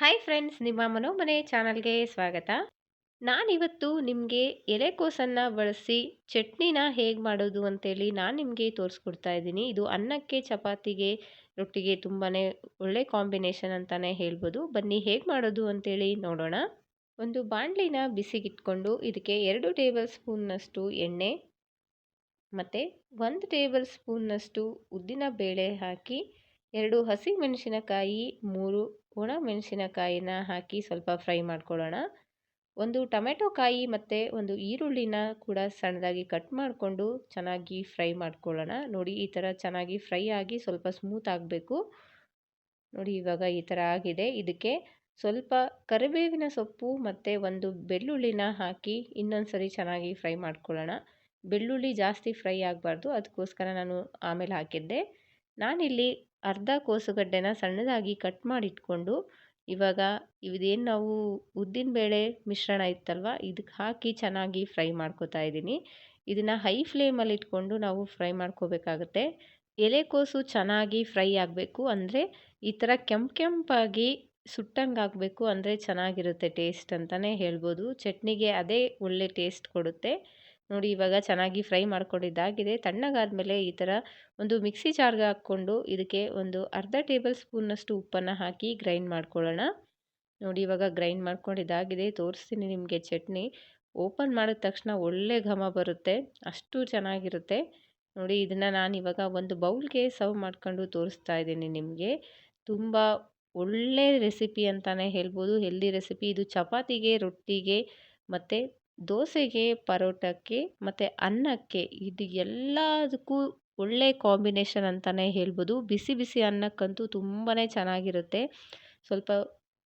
Hi friends, ನಿಮ್ಮ ಮನೋಮನೆ ಚಾನಲ್ಗೆ ಸ್ವಾಗತ. ನಾನಿವತ್ತು ನಿಮಗೆ ಎಲೆಕೋಸನ್ನು ಬಳಸಿ ಚಟ್ನಿನ ಹೇಗೆ ಮಾಡೋದು ಅಂತೇಳಿ ನಾನು ನಿಮಗೆ ತೋರಿಸ್ಕೊಡ್ತಾ ಇದ್ದೀನಿ. ಇದು ಅನ್ನಕ್ಕೆ, ಚಪಾತಿಗೆ, ರೊಟ್ಟಿಗೆ ತುಂಬಾ ಒಳ್ಳೆ ಕಾಂಬಿನೇಷನ್ ಅಂತಲೇ ಹೇಳ್ಬೋದು. ಬನ್ನಿ ಹೇಗೆ ಮಾಡೋದು ಅಂತೇಳಿ ನೋಡೋಣ. ಒಂದು ಬಾಣಲಿನ ಬಿಸಿಗಿಟ್ಕೊಂಡು ಇದಕ್ಕೆ ಎರಡು ಟೇಬಲ್ ಸ್ಪೂನ್ನಷ್ಟು ಎಣ್ಣೆ ಮತ್ತು ಒಂದು ಟೇಬಲ್ ಸ್ಪೂನ್ನಷ್ಟು ಉದ್ದಿನ ಬೇಳೆ ಹಾಕಿ, ಎರಡು ಹಸಿ ಮೆಣಸಿನಕಾಯಿ ಮೂರು ಒಣ ಮೆಣಸಿನಕಾಯಿನ ಹಾಕಿ ಸ್ವಲ್ಪ ಫ್ರೈ ಮಾಡ್ಕೊಳ್ಳೋಣ. ಒಂದು ಟೊಮೆಟೊ ಕಾಯಿ ಮತ್ತು ಒಂದು ಈರುಳ್ಳಿನ ಕೂಡ ಸಣ್ಣದಾಗಿ ಕಟ್ ಮಾಡಿಕೊಂಡು ಚೆನ್ನಾಗಿ ಫ್ರೈ ಮಾಡ್ಕೊಳ್ಳೋಣ. ನೋಡಿ, ಈ ಥರ ಚೆನ್ನಾಗಿ ಫ್ರೈ ಆಗಿ ಸ್ವಲ್ಪ ಸ್ಮೂತ್ ಆಗಬೇಕು. ನೋಡಿ, ಇವಾಗ ಈ ಥರ ಆಗಿದೆ. ಇದಕ್ಕೆ ಸ್ವಲ್ಪ ಕರಿಬೇವಿನ ಸೊಪ್ಪು ಮತ್ತು ಒಂದು ಬೆಳ್ಳುಳ್ಳಿನ ಹಾಕಿ ಇನ್ನೊಂದು ಸರಿ ಚೆನ್ನಾಗಿ ಫ್ರೈ ಮಾಡ್ಕೊಳ್ಳೋಣ. ಬೆಳ್ಳುಳ್ಳಿ ಜಾಸ್ತಿ ಫ್ರೈ ಆಗಬಾರ್ದು. ಅದಕ್ಕೋಸ್ಕರ ನಾನು ಆಮೇಲೆ ಹಾಕಿದ್ದೆ. ನಾನಿಲ್ಲಿ ಅರ್ಧ ಕೋಸುಗಡ್ಡೆನ ಸಣ್ಣದಾಗಿ ಕಟ್ ಮಾಡಿಟ್ಕೊಂಡು, ಇವಾಗ ಇದೇನು ನಾವು ಉದ್ದಿನಬೇಳೆ ಮಿಶ್ರಣ ಇತ್ತಲ್ವ ಇದಕ್ಕೆ ಹಾಕಿ ಚೆನ್ನಾಗಿ ಫ್ರೈ ಮಾಡ್ಕೋತಾ ಇದ್ದೀನಿ. ಇದನ್ನು ಹೈ ಫ್ಲೇಮಲ್ಲಿ ಇಟ್ಕೊಂಡು ನಾವು ಫ್ರೈ ಮಾಡ್ಕೋಬೇಕಾಗತ್ತೆ. ಎಲೆಕೋಸು ಚೆನ್ನಾಗಿ ಫ್ರೈ ಆಗಬೇಕು ಅಂದರೆ ಈ ಥರ ಕೆಂಪು ಕೆಂಪಾಗಿ ಸುಟ್ಟಂಗೆ ಆಗಬೇಕು ಅಂದರೆ ಚೆನ್ನಾಗಿರುತ್ತೆ ಟೇಸ್ಟ್ ಅಂತಲೇ ಹೇಳ್ಬೋದು. ಚಟ್ನಿಗೆ ಅದೇ ಒಳ್ಳೆ ಟೇಸ್ಟ್ ಕೊಡುತ್ತೆ. ನೋಡಿ ಇವಾಗ ಚೆನ್ನಾಗಿ ಫ್ರೈ ಮಾಡ್ಕೊಂಡಿದ್ದಾಗಿದೆ. ತಣ್ಣಗಾದಮೇಲೆ ಈ ಥರ ಒಂದು ಮಿಕ್ಸಿ ಜಾರ್ಗೆ ಹಾಕ್ಕೊಂಡು ಇದಕ್ಕೆ ಒಂದು ಅರ್ಧ ಟೇಬಲ್ ಸ್ಪೂನಷ್ಟು ಉಪ್ಪನ್ನು ಹಾಕಿ ಗ್ರೈಂಡ್ ಮಾಡ್ಕೊಳ್ಳೋಣ. ನೋಡಿ ಇವಾಗ ಗ್ರೈಂಡ್ ಮಾಡ್ಕೊಂಡಿದ್ದಾಗಿದೆ. ತೋರಿಸ್ತೀನಿ ನಿಮಗೆ ಚಟ್ನಿ. ಓಪನ್ ಮಾಡಿದ ತಕ್ಷಣ ಒಳ್ಳೆ ಘಮ ಬರುತ್ತೆ. ಅಷ್ಟು ಚೆನ್ನಾಗಿರುತ್ತೆ. ನೋಡಿ ಇದನ್ನು ನಾನು ಇವಾಗ ಒಂದು ಬೌಲ್ಗೆ ಸರ್ವ್ ಮಾಡ್ಕೊಂಡು ತೋರಿಸ್ತಾ ಇದ್ದೀನಿ ನಿಮಗೆ. ತುಂಬ ಒಳ್ಳೆ ರೆಸಿಪಿ ಅಂತಲೇ ಹೇಳ್ಬೋದು. Healthy recipe. ಇದು ಚಪಾತಿಗೆ, ರೊಟ್ಟಿಗೆ, ಮತ್ತು ದೋಸೆಗೆ, ಪರೋಟಕ್ಕೆ ಮತ್ತು ಅನ್ನಕ್ಕೆ ಇದು ಎಲ್ಲದಕ್ಕೂ ಒಳ್ಳೆ ಕಾಂಬಿನೇಷನ್ ಅಂತಲೇ ಹೇಳ್ಬೋದು. ಬಿಸಿ ಬಿಸಿ ಅನ್ನಕ್ಕಂತೂ ತುಂಬಾ ಚೆನ್ನಾಗಿರುತ್ತೆ. ಸ್ವಲ್ಪ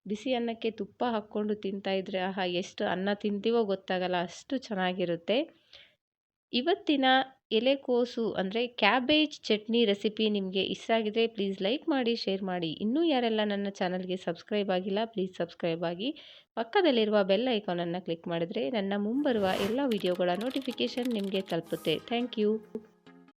ಬಿಸಿ ಅನ್ನಕ್ಕೆ ತುಪ್ಪ ಹಾಕ್ಕೊಂಡು ತಿಂತಾಯಿದ್ರೆ ಆಹಾ, ಎಷ್ಟು ಅನ್ನ ತಿಂತೀವೋ ಗೊತ್ತಾಗಲ್ಲ, ಅಷ್ಟು ಚೆನ್ನಾಗಿರುತ್ತೆ. ಇವತ್ತಿನ ಎಲೆಕೋಸು ಅಂದರೆ ಕ್ಯಾಬೇಜ್ ಚಟ್ನಿ ರೆಸಿಪಿ ನಿಮಗೆ ಇಷ್ಟ ಆಗಿದ್ರೆ ಪ್ಲೀಸ್ ಲೈಕ್ ಮಾಡಿ, ಶೇರ್ ಮಾಡಿ. ಇನ್ನೂ ಯಾರೆಲ್ಲ ನನ್ನ ಚಾನಲ್ಗೆ ಸಬ್ಸ್ಕ್ರೈಬ್ ಆಗಿಲ್ಲ, ಪ್ಲೀಸ್ ಸಬ್ಸ್ಕ್ರೈಬ್ ಆಗಿ. ಪಕ್ಕದಲ್ಲಿರುವ ಬೆಲ್ ಐಕಾನನ್ನು ಕ್ಲಿಕ್ ಮಾಡಿದರೆ ನನ್ನ ಮುಂಬರುವ ಎಲ್ಲ ವಿಡಿಯೋಗಳ ನೋಟಿಫಿಕೇಷನ್ ನಿಮಗೆ ತಲುಪುತ್ತೆ. Thank you.